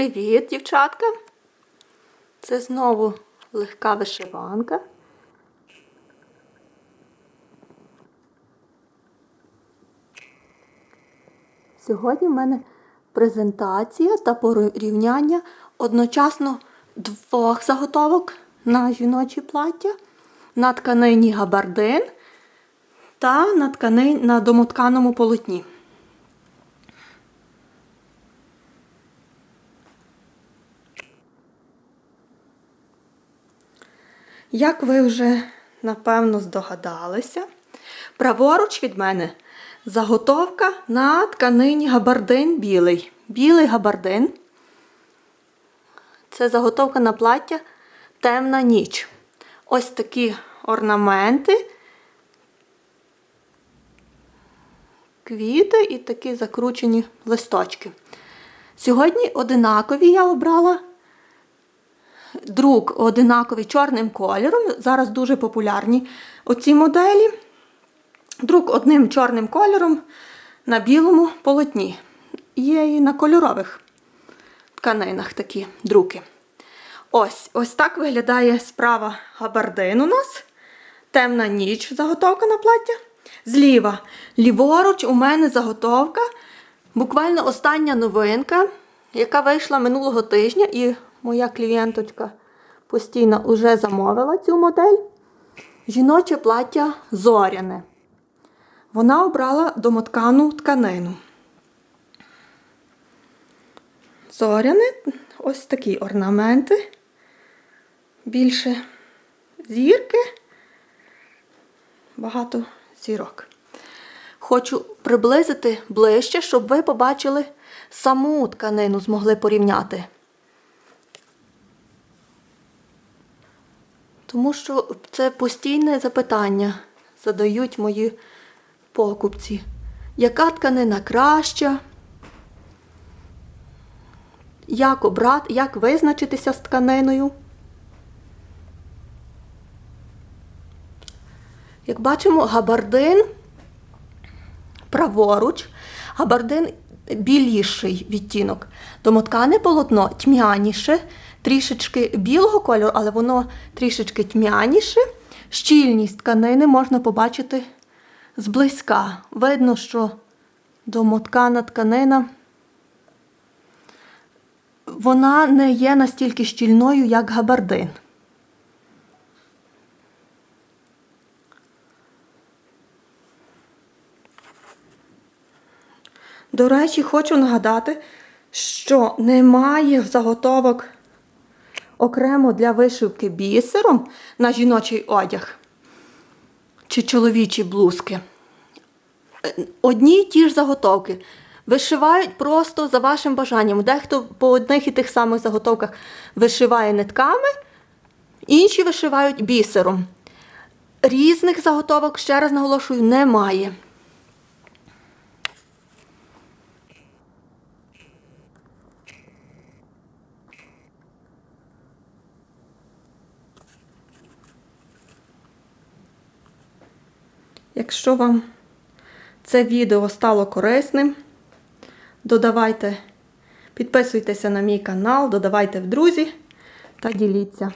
Привіт, дівчатка! Це знову легка вишиванка. Сьогодні в мене презентація та порівняння одночасно двох заготовок на жіночі плаття, на тканині габардин та на, ткани... на домотканому полотні. Як ви вже напевно здогадалися, праворуч від мене заготовка на тканині габардин білий. Білий габардин. Це заготовка на плаття темна ніч. Ось такі орнаменти, квіти і такі закручені листочки. Сьогодні одинакові я обрала друк одинаковий чорним кольором. Зараз дуже популярні оці моделі. Друк одним чорним кольором на білому полотні. Є і на кольорових тканинах такі друки. Ось ось так виглядає справа габардин у нас. Темна ніч заготовка на плаття. Зліва, ліворуч, у мене заготовка. Буквально остання новинка, яка вийшла минулого тижня, і моя клієнточка постійно вже замовила цю модель. Жіноче плаття зоряне. Вона обрала домоткану тканину. Зоряне, ось такі орнаменти. Більше зірки, багато зірок. Хочу приблизити ближче, щоб ви побачили саму тканину, змогли порівняти. Тому що це постійне запитання задають мої покупці. Яка тканина краща? Як обрати, як визначитися з тканиною? Як бачимо, габардин праворуч, габардин біліший відтінок. Домоткане полотно тьмяніше, трішечки білого кольору, але воно трішечки тьмяніше. Щільність тканини можна побачити зблизька. Видно, що домоткана тканина вона не є настільки щільною, як габардин. До речі, хочу нагадати, що немає заготовок окремо для вишивки бісером на жіночий одяг чи чоловічі блузки. Одні й ті ж заготовки. Вишивають просто за вашим бажанням. Дехто по одних і тих самих заготовках вишиває нитками, інші вишивають бісером. Різних заготовок, ще раз наголошую, немає. Якщо вам це відео стало корисним, додавайте, підписуйтеся на мій канал, додавайте в друзі та діліться.